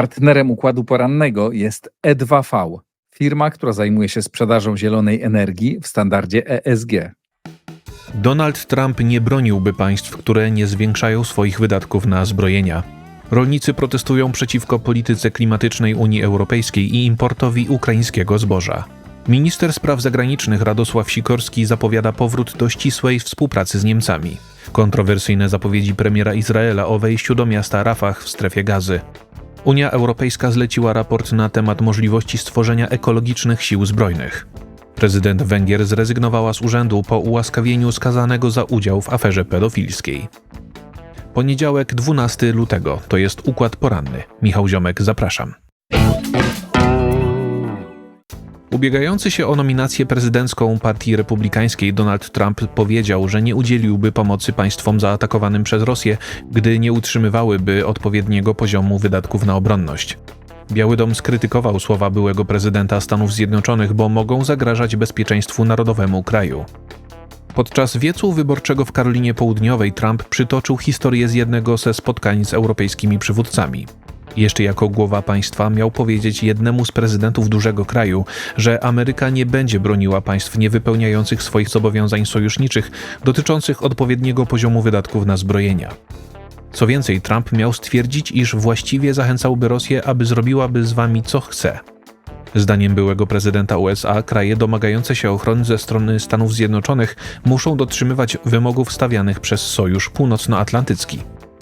Partnerem układu porannego jest E2V, firma, która zajmuje się sprzedażą zielonej energii w standardzie ESG. Donald Trump nie broniłby państw, które nie zwiększają swoich wydatków na zbrojenia. Rolnicy protestują przeciwko polityce klimatycznej Unii Europejskiej i importowi ukraińskiego zboża. Minister spraw zagranicznych Radosław Sikorski zapowiada powrót do ścisłej współpracy z Niemcami. Kontrowersyjne zapowiedzi premiera Izraela o wejściu do miasta Rafah w strefie gazy. Unia Europejska zleciła raport na temat możliwości stworzenia ekologicznych sił zbrojnych. Prezydent Węgier zrezygnowała z urzędu po ułaskawieniu skazanego za udział w aferze pedofilskiej. Poniedziałek 12 lutego to jest układ poranny. Michał Ziomek, zapraszam. Ubiegający się o nominację prezydencką Partii Republikańskiej Donald Trump powiedział, że nie udzieliłby pomocy państwom zaatakowanym przez Rosję, gdy nie utrzymywałyby odpowiedniego poziomu wydatków na obronność. Biały Dom skrytykował słowa byłego prezydenta Stanów Zjednoczonych, bo mogą zagrażać bezpieczeństwu narodowemu kraju. Podczas wiecu wyborczego w Karolinie Południowej Trump przytoczył historię z jednego ze spotkań z europejskimi przywódcami. Jeszcze jako głowa państwa miał powiedzieć jednemu z prezydentów dużego kraju, że Ameryka nie będzie broniła państw niewypełniających swoich zobowiązań sojuszniczych dotyczących odpowiedniego poziomu wydatków na zbrojenia. Co więcej, Trump miał stwierdzić, iż właściwie zachęcałby Rosję, aby zrobiłaby z wami co chce. Zdaniem byłego prezydenta USA, kraje domagające się ochrony ze strony Stanów Zjednoczonych muszą dotrzymywać wymogów stawianych przez Sojusz Północnoatlantycki.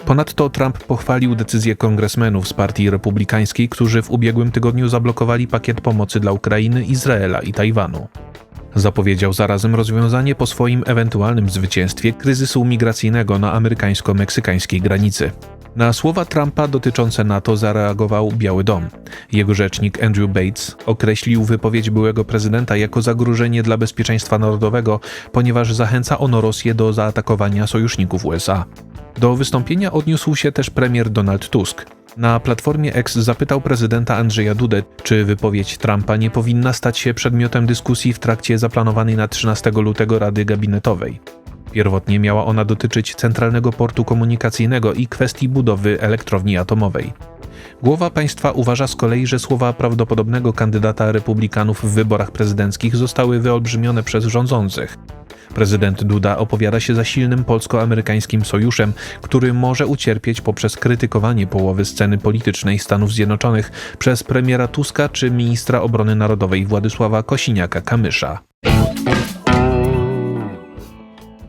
Ponadto Trump pochwalił decyzję kongresmenów z Partii Republikańskiej, którzy w ubiegłym tygodniu zablokowali pakiet pomocy dla Ukrainy, Izraela i Tajwanu. Zapowiedział zarazem rozwiązanie po swoim ewentualnym zwycięstwie kryzysu migracyjnego na amerykańsko-meksykańskiej granicy. Na słowa Trumpa dotyczące NATO zareagował Biały Dom. Jego rzecznik Andrew Bates określił wypowiedź byłego prezydenta jako zagrożenie dla bezpieczeństwa narodowego, ponieważ zachęca ono Rosję do zaatakowania sojuszników USA. Do wystąpienia odniósł się też premier Donald Tusk. Na platformie X zapytał prezydenta Andrzeja Dudę, czy wypowiedź Trumpa nie powinna stać się przedmiotem dyskusji w trakcie zaplanowanej na 13 lutego Rady Gabinetowej. Pierwotnie miała ona dotyczyć centralnego portu komunikacyjnego i kwestii budowy elektrowni atomowej. Głowa państwa uważa z kolei, że słowa prawdopodobnego kandydata republikanów w wyborach prezydenckich zostały wyolbrzymione przez rządzących. Prezydent Duda opowiada się za silnym polsko-amerykańskim sojuszem, który może ucierpieć poprzez krytykowanie połowy sceny politycznej Stanów Zjednoczonych przez premiera Tuska czy ministra obrony narodowej Władysława Kosiniaka-Kamysza.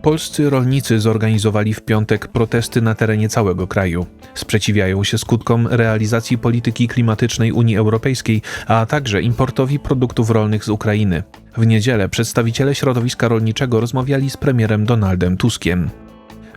Polscy rolnicy zorganizowali w piątek protesty na terenie całego kraju. Sprzeciwiają się skutkom realizacji polityki klimatycznej Unii Europejskiej, a także importowi produktów rolnych z Ukrainy. W niedzielę przedstawiciele środowiska rolniczego rozmawiali z premierem Donaldem Tuskiem.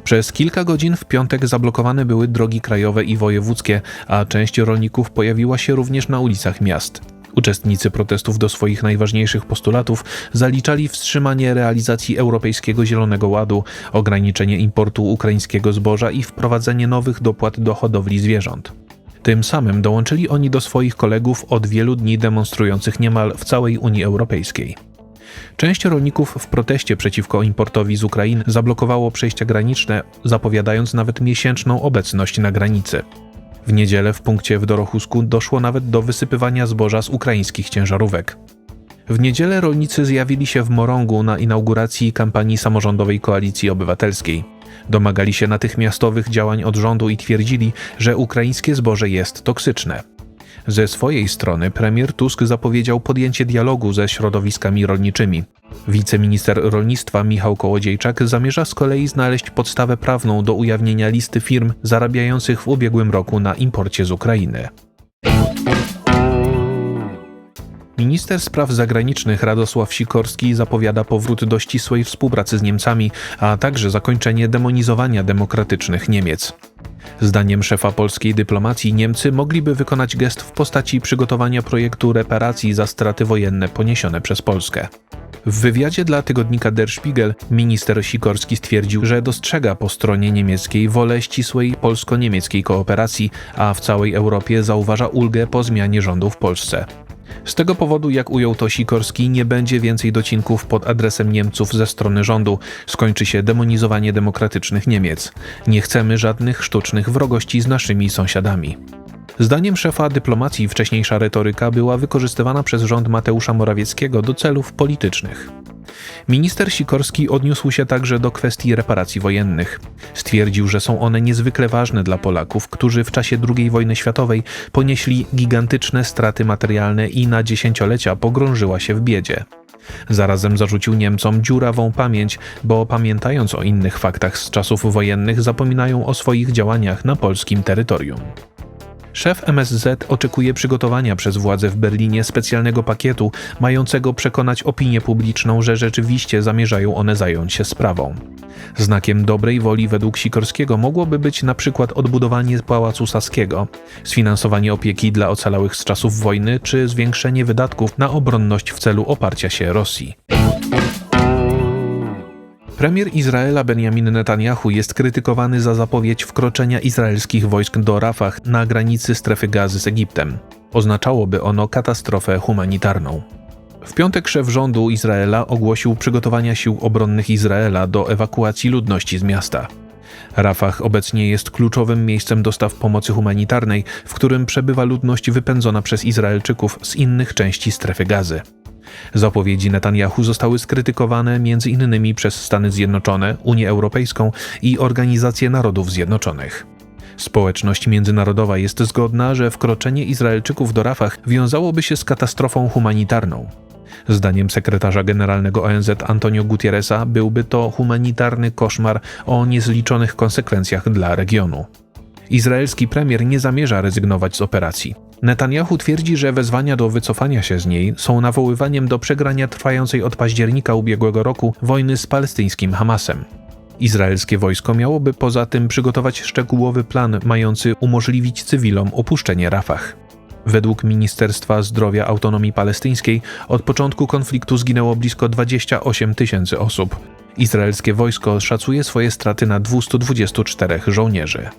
Przez kilka godzin w piątek zablokowane były drogi krajowe i wojewódzkie, a część rolników pojawiła się również na ulicach miast. Uczestnicy protestów do swoich najważniejszych postulatów zaliczali wstrzymanie realizacji Europejskiego Zielonego Ładu, ograniczenie importu ukraińskiego zboża i wprowadzenie nowych dopłat do hodowli zwierząt. Tym samym dołączyli oni do swoich kolegów od wielu dni demonstrujących niemal w całej Unii Europejskiej. Część rolników w proteście przeciwko importowi z Ukrainy zablokowało przejścia graniczne, zapowiadając nawet miesięczną obecność na granicy. W niedzielę w punkcie w Dorochusku doszło nawet do wysypywania zboża z ukraińskich ciężarówek. W niedzielę rolnicy zjawili się w Morągu na inauguracji kampanii samorządowej Koalicji Obywatelskiej. Domagali się natychmiastowych działań od rządu i twierdzili, że ukraińskie zboże jest toksyczne. Ze swojej strony premier Tusk zapowiedział podjęcie dialogu ze środowiskami rolniczymi. Wiceminister rolnictwa Michał Kołodziejczak zamierza z kolei znaleźć podstawę prawną do ujawnienia listy firm zarabiających w ubiegłym roku na imporcie z Ukrainy. Minister spraw zagranicznych Radosław Sikorski zapowiada powrót do ścisłej współpracy z Niemcami, a także zakończenie demonizowania demokratycznych Niemiec. Zdaniem szefa polskiej dyplomacji Niemcy mogliby wykonać gest w postaci przygotowania projektu reparacji za straty wojenne poniesione przez Polskę. W wywiadzie dla tygodnika Der Spiegel minister Sikorski stwierdził, że dostrzega po stronie niemieckiej wolę ścisłej polsko-niemieckiej kooperacji, a w całej Europie zauważa ulgę po zmianie rządu w Polsce. Z tego powodu, jak ujął to Sikorski, nie będzie więcej docinków pod adresem Niemców ze strony rządu. Skończy się demonizowanie demokratycznych Niemiec. Nie chcemy żadnych sztucznych wrogości z naszymi sąsiadami. Zdaniem szefa dyplomacji wcześniejsza retoryka była wykorzystywana przez rząd Mateusza Morawieckiego do celów politycznych. Minister Sikorski odniósł się także do kwestii reparacji wojennych. Stwierdził, że są one niezwykle ważne dla Polaków, którzy w czasie II wojny światowej ponieśli gigantyczne straty materialne i na dziesięciolecia pogrążyła się w biedzie. Zarazem zarzucił Niemcom dziurawą pamięć, bo pamiętając o innych faktach z czasów wojennych, zapominają o swoich działaniach na polskim terytorium. Szef MSZ oczekuje przygotowania przez władze w Berlinie specjalnego pakietu, mającego przekonać opinię publiczną, że rzeczywiście zamierzają one zająć się sprawą. Znakiem dobrej woli według Sikorskiego mogłoby być na przykład odbudowanie Pałacu Saskiego, sfinansowanie opieki dla ocalałych z czasów wojny czy zwiększenie wydatków na obronność w celu oparcia się Rosji. Premier Izraela Benjamin Netanyahu jest krytykowany za zapowiedź wkroczenia izraelskich wojsk do Rafah na granicy strefy gazy z Egiptem. Oznaczałoby ono katastrofę humanitarną. W piątek szef rządu Izraela ogłosił przygotowania sił obronnych Izraela do ewakuacji ludności z miasta. Rafah obecnie jest kluczowym miejscem dostaw pomocy humanitarnej, w którym przebywa ludność wypędzona przez Izraelczyków z innych części strefy gazy. Zapowiedzi Netanyahu zostały skrytykowane m.in. przez Stany Zjednoczone, Unię Europejską i Organizację Narodów Zjednoczonych. Społeczność międzynarodowa jest zgodna, że wkroczenie Izraelczyków do Rafah wiązałoby się z katastrofą humanitarną. Zdaniem sekretarza generalnego ONZ Antonio Gutierreza byłby to humanitarny koszmar o niezliczonych konsekwencjach dla regionu. Izraelski premier nie zamierza rezygnować z operacji. Netanyahu twierdzi, że wezwania do wycofania się z niej są nawoływaniem do przegrania trwającej od października ubiegłego roku wojny z palestyńskim Hamasem. Izraelskie wojsko miałoby poza tym przygotować szczegółowy plan mający umożliwić cywilom opuszczenie Rafah. Według Ministerstwa Zdrowia Autonomii Palestyńskiej od początku konfliktu zginęło blisko 28 tysięcy osób. Izraelskie wojsko szacuje swoje straty na 224 żołnierzy.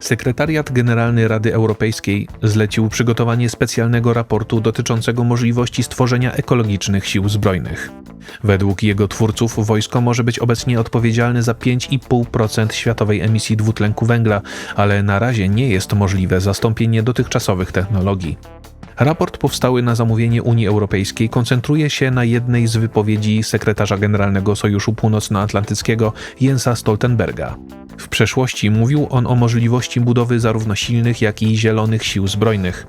Sekretariat Generalny Rady Europejskiej zlecił przygotowanie specjalnego raportu dotyczącego możliwości stworzenia ekologicznych sił zbrojnych. Według jego twórców wojsko może być obecnie odpowiedzialne za 5,5% światowej emisji dwutlenku węgla, ale na razie nie jest możliwe zastąpienie dotychczasowych technologii. Raport powstały na zamówienie Unii Europejskiej koncentruje się na jednej z wypowiedzi sekretarza generalnego Sojuszu Północnoatlantyckiego Jensa Stoltenberga. W przeszłości mówił on o możliwości budowy zarówno silnych, jak i zielonych sił zbrojnych.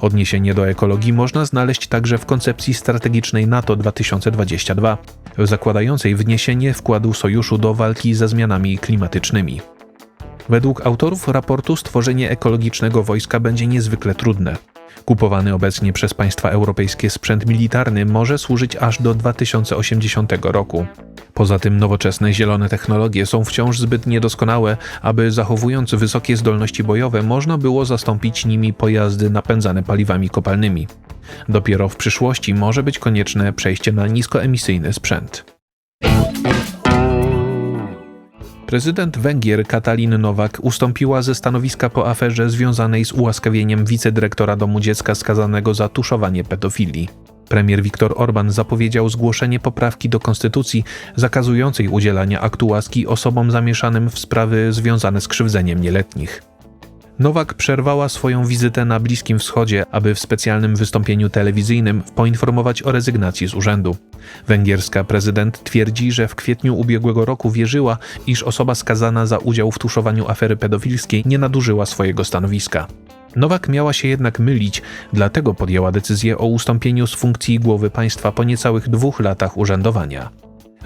Odniesienie do ekologii można znaleźć także w koncepcji strategicznej NATO 2022, zakładającej wniesienie wkładu sojuszu do walki ze zmianami klimatycznymi. Według autorów raportu stworzenie ekologicznego wojska będzie niezwykle trudne. Kupowany obecnie przez państwa europejskie sprzęt militarny może służyć aż do 2080 roku. Poza tym nowoczesne zielone technologie są wciąż zbyt niedoskonałe, aby zachowując wysokie zdolności bojowe można było zastąpić nimi pojazdy napędzane paliwami kopalnymi. Dopiero w przyszłości może być konieczne przejście na niskoemisyjny sprzęt. Prezydent Węgier Katalin Nowak ustąpiła ze stanowiska po aferze związanej z ułaskawieniem wicedyrektora domu dziecka skazanego za tuszowanie pedofilii. Premier Viktor Orban zapowiedział zgłoszenie poprawki do konstytucji zakazującej udzielania aktu łaski osobom zamieszanym w sprawy związane z krzywdzeniem nieletnich. Nowak przerwała swoją wizytę na Bliskim Wschodzie, aby w specjalnym wystąpieniu telewizyjnym poinformować o rezygnacji z urzędu. Węgierska prezydent twierdzi, że w kwietniu ubiegłego roku wierzyła, iż osoba skazana za udział w tuszowaniu afery pedofilskiej nie nadużyła swojego stanowiska. Nowak miała się jednak mylić, dlatego podjęła decyzję o ustąpieniu z funkcji głowy państwa po niecałych dwóch latach urzędowania.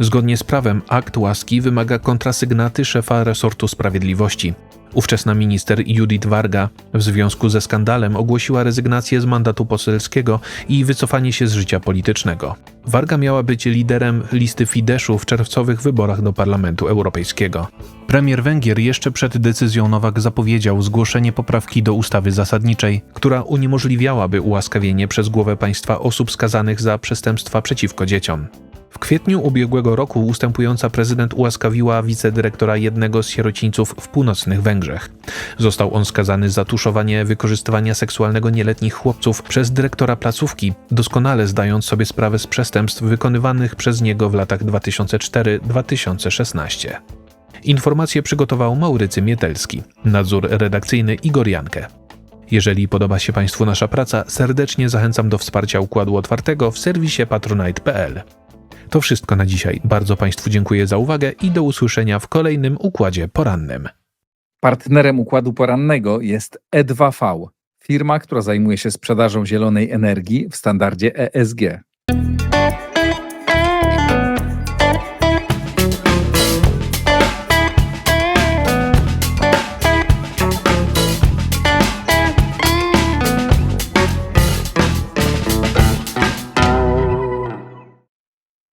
Zgodnie z prawem akt łaski wymaga kontrasygnaty szefa resortu sprawiedliwości. Ówczesna minister Judith Varga w związku ze skandalem ogłosiła rezygnację z mandatu poselskiego i wycofanie się z życia politycznego. Varga miała być liderem listy Fideszu w czerwcowych wyborach do Parlamentu Europejskiego. Premier Węgier jeszcze przed decyzją Nowak zapowiedział zgłoszenie poprawki do ustawy zasadniczej, która uniemożliwiałaby ułaskawienie przez głowę państwa osób skazanych za przestępstwa przeciwko dzieciom. W kwietniu ubiegłego roku ustępująca prezydent ułaskawiła wicedyrektora jednego z sierocińców w północnych Węgrzech. Został on skazany za tuszowanie wykorzystywania seksualnego nieletnich chłopców przez dyrektora placówki, doskonale zdając sobie sprawę z przestępstw wykonywanych przez niego w latach 2004-2016. Informacje przygotował Maurycy Mietelski. Nadzór redakcyjny Igor Jankę. Jeżeli podoba się Państwu nasza praca, serdecznie zachęcam do wsparcia Układu Otwartego w serwisie patronite.pl. To wszystko na dzisiaj. Bardzo Państwu dziękuję za uwagę i do usłyszenia w kolejnym Układzie Porannym. Partnerem układu porannego jest E2V, firma, która zajmuje się sprzedażą zielonej energii w standardzie ESG.